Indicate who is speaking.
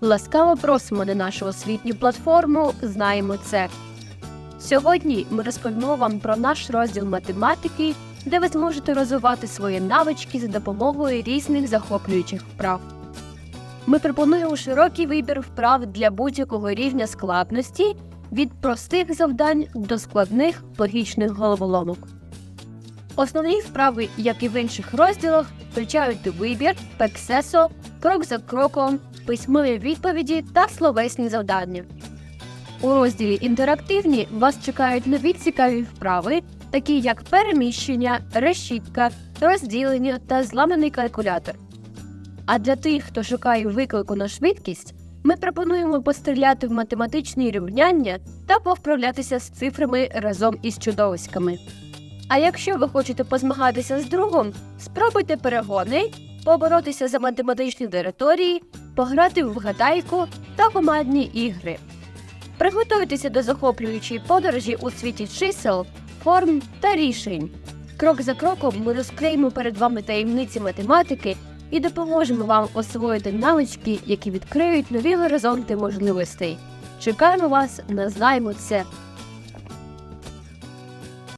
Speaker 1: Ласкаво просимо на нашу освітню платформу Знаємо це. Сьогодні ми розповімо вам про наш розділ математики, де ви зможете розвивати свої навички за допомогою різних захоплюючих вправ. Ми пропонуємо широкий вибір вправ для будь-якого рівня складності від простих завдань до складних логічних головоломок. Основні вправи, як і в інших розділах, включають вибір, пексесо, крок за кроком, письмові відповіді та словесні завдання. У розділі інтерактивні вас чекають нові цікаві вправи, такі як переміщення, решітка, розділення та зламаний калькулятор. А для тих, хто шукає виклику на швидкість, ми пропонуємо постріляти в математичні рівняння та повправлятися з цифрами разом із чудовиськами. А якщо ви хочете позмагатися з другом, спробуйте перегони, поборотися за математичні території, пограти в вгадайку та командні ігри. Приготуйтеся до захоплюючої подорожі у світі чисел, форм та рішень. Крок за кроком ми розкриємо перед вами таємниці математики і допоможемо вам освоїти навички, які відкриють нові горизонти можливостей. Чекаємо вас на це.